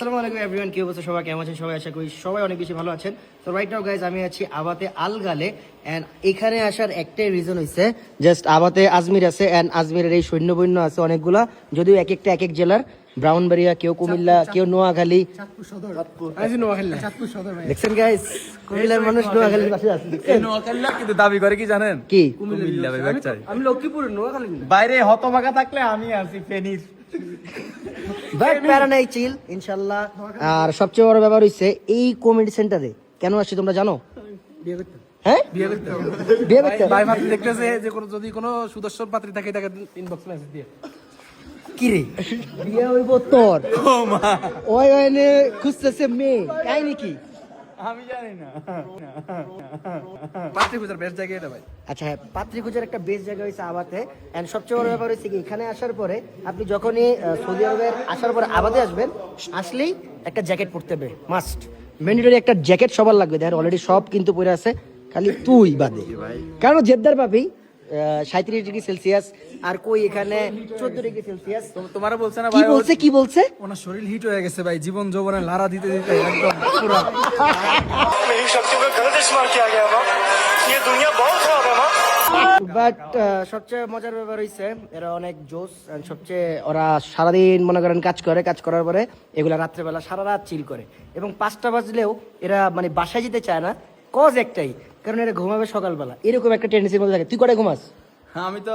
আসসালামু আলাইকুম এভরিওয়ান কি অবস্থা? সবাই কেমন আছেন? সবাই আশা করি সবাই অনেক বেশি ভালো আছেন। তো রাইট নাও গাইজ আমি আছি আবাতে আলগালে এন্ড এখানে আসার একটাই রিজন হইছে জাস্ট আবাতে আজমির আছে এন্ড আজমিরের এই সৈন্যবৈন্য আছে অনেকগুলা যদিও এক একটা এক এক জেলার ব্রাউনবাড়িয়া কেউ কুমিল্লা কেউ নোয়াখালী। দেখছেন গাইজ কুমিল্লার মানুষ নোয়াখালীর পাশে আছে দেখছেন? কিন্তু দাবি করে কি জানেন? কি? কুমিল্লা আমি লক্ষ্মীপুরের নোয়াখালী বাইরে হতভাগা থাকলে আমি আছি ফেনীর। বাট প্যারা নাই চিল ইনশাল্লাহ আর সবচেয়ে বড় ব্যাপার হইছে এই কমেডি সেন্টারে কেন আসছি তোমরা জানো? হ্যাঁ? বিয়ে করতে ভাই মাত্র দেখতেছে যে কোনো যদি কোনো সুদর্শন পাত্রী থাকে তাকে ইনবক্স মেসেজ দিয়ে। কি রে? বিয়ে হইব তোর। ওই ওই খুঁজতেছে মেয়ে। তাই নাকি আমি জানি না। পাত্রী খুঁজার বেস্ট জায়গা এটা ভাই। আচ্ছা হ্যাঁ পাত্রী খুঁজার একটা বেস্ট জায়গা হয়েছে আবাতে। এন্ড সবচেয়ে বড় ব্যাপার হয়েছে কি এখানে আসার পরে আপনি যখনই সৌদি আরবের আসার পরে আবাদে আসবেন আসলেই একটা জ্যাকেট পরতে হবে মাস্ট ম্যান্ডেটরি একটা জ্যাকেট সবার লাগবে। দেখ অলরেডি সব কিন্তু পরে আছে খালি তুই বাদে। কারণ জেদ্দার পাবি সাঁত্রিশ ডিগ্রি সেলসিয়াস আর কই এখানে চোদ্দ ডিগ্রি সেলসিয়াস। তোমারও বলছে না কি বলছে কি বলছে? ওনার শরীর হিট হয়ে গেছে ভাই জীবন যৌবনে লারা দিতে দিতে একদম পুরো। বাট সবচেয়ে মজার ব্যাপার হয়েছে এরা অনেক জোস সবচেয়ে ওরা সারাদিন মনে করেন কাজ করে কাজ করার পরে এগুলো রাত্রেবেলা সারা রাত চিল করে। এবং পাঁচটা বাজলেও এরা মানে বাসায় যেতে চায় না। কজ একটাই কারণ এটা ঘুমাবে সকালবেলা। এরকম একটা টেন্ডেন্সির মধ্যে থাকে। তুই কটায় ঘুমাস? হ্যাঁ, আমি তো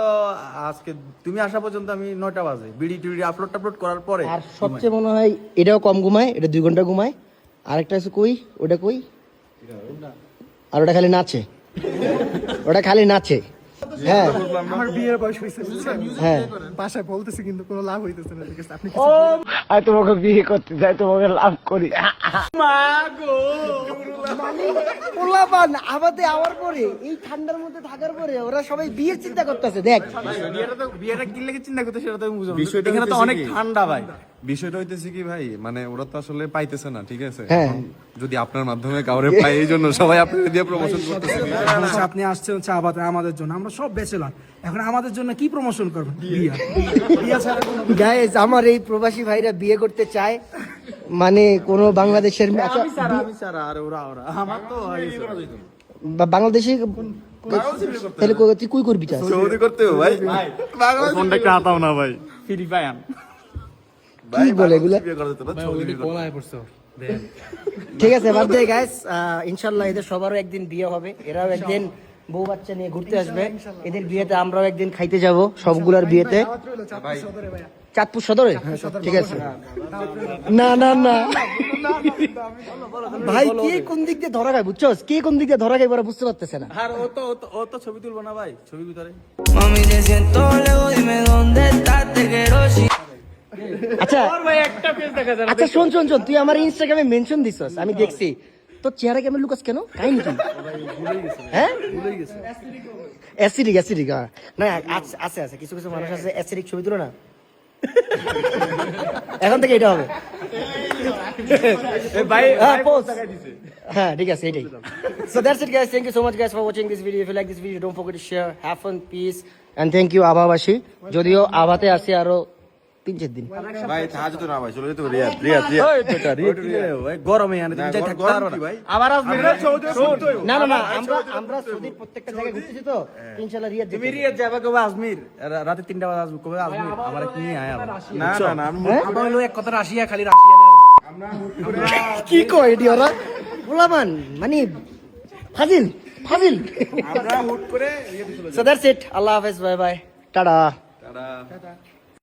আজকে তুমি আসা পর্যন্ত আমি নয়টা বাজে। বিডি টিডি আপলোড টাপলোড করার পরে আর সবচেয়ে মনে হয় এটাও কম ঘুমায় এটা দুই ঘণ্টা ঘুমায়। আরেকটা আছে কই? ওটা কই? আর ওটা খালি নাচে। ওটা খালি নাচে। হ্যাঁ। আমার বিয়ের বয়স হয়েছে হ্যাঁ। বাসায় বলতেছি কিন্তু কোনো লাভ হইতেছে না ঠিক আছে? আপনি আর তোমাকে বিয়ে করতে চাই তোমাকে লাভ করি। পোলাপান আমাদের আওয়ার পরে এই ঠান্ডার মধ্যে থাকার পরে ওরা সবাই বিয়ের চিন্তা করতেছে দেখ। বিয়েটা তো বিয়েটা কি লেগে চিন্তা করতে সেটা তো বুঝলাম এখানে তো অনেক ঠান্ডা ভাই। বিষয়টা হইতেছে কি ভাই মানে ওরা তো আসলে পাইতেছে না ঠিক আছে? হ্যাঁ। যদি আপনার মাধ্যমে কাউরে পাই এই জন্য সবাই আপনাকে দিয়ে প্রমোশন করতেছে। আপনি আসছেন হচ্ছে আমাদের জন্য আমরা সব বেচেলাম এখন আমাদের জন্য কি প্রমোশন করবেন? গাইজ আমার এই প্রবাসী ভাইরা বিয়ে করতে চায় মানে কোন বাংলাদেশের আমি সারা আমি সারা আর ওরা ওরা। আমার তো বাংলাদেশি তাহলে কই- তুই কই করবি চাস সৌদি করতে ভাই। ফোনটা একটা হাতাও না ভাই। Free Fire. কি বলে এগুলা? ঠিক আছে বাদ দে গাইস ইনশাল্লাহ এদের সবারও একদিন বিয়ে হবে। এরাও একদিন বউ বাচ্চা নিয়ে ঘুরতে আসবে। এদের বিয়েতে আমরাও একদিন খাইতে যাব সবগুলার বিয়েতে। চাঁদপুর সদরে ঠিক আছে। না না না। ভাই কে কোন দিক দিয়ে ধরা খায় বুঝছস কে কোন দিক দিয়ে ধরা খায় বুঝতে পারতেছে না। আর ও তো ও তো- ও তো ছবি তুলবো না ভাই? ছবি ভিতরে। আচ্ছা। আচ্ছা শোন শোন শোন তুই আমার ইনস্টাগ্রামে মেনশন দিছস আমি দেখছি। তোর চেহারা কেমন লুকাস কেন? কাহিনী কি? হ্যাঁ? অ্যাসিডিক অ্যাসিডিক হ্যাঁ। না আছে আছে আছে কিছু কিছু মানুষ আছে অ্যাসিডিক ছবি তুলো না? এখন থেকে এটা হবে। হ্যাঁ হ্যাঁ ঠিক আছে এটাই। So that's it guys thank you so much guys for watching this video if you like this video don't forget to share have fun peace and thank you আবাবাসী যদিও আবাতে আসি আরও তিন চার দিন। ভাই তাহাজ তো না ভাই চলে যেতে হবে রিয়াদ রিয়াদ রিয়াদ। ওই বেটা রে ভাই গরমে আনে তুমি যাই থাকতে পারো না। আবার আসবে। না শোন। না না না আমরা আমরা সৌদির প্রত্যেকটা জায়গায় ঘুরতেছি তো। ইনশাআল্লাহ রিয়াদ তুমি যেতে যাবে কবে? আজমির। রাতে তিনটা বাজে আসবে কবে আজমির? আমার কি নিয়ে আয় না না না আমি আমরা এক কথা রাশিয়া খালি রাশিয়া কি কয় এটি ওরা? বলামান মানে ফাজিল ফাজিল। আমরা হুট করে সো দ্যাটস ইট আল্লাহ হাফেজ বাই বাই। টাটা। তারা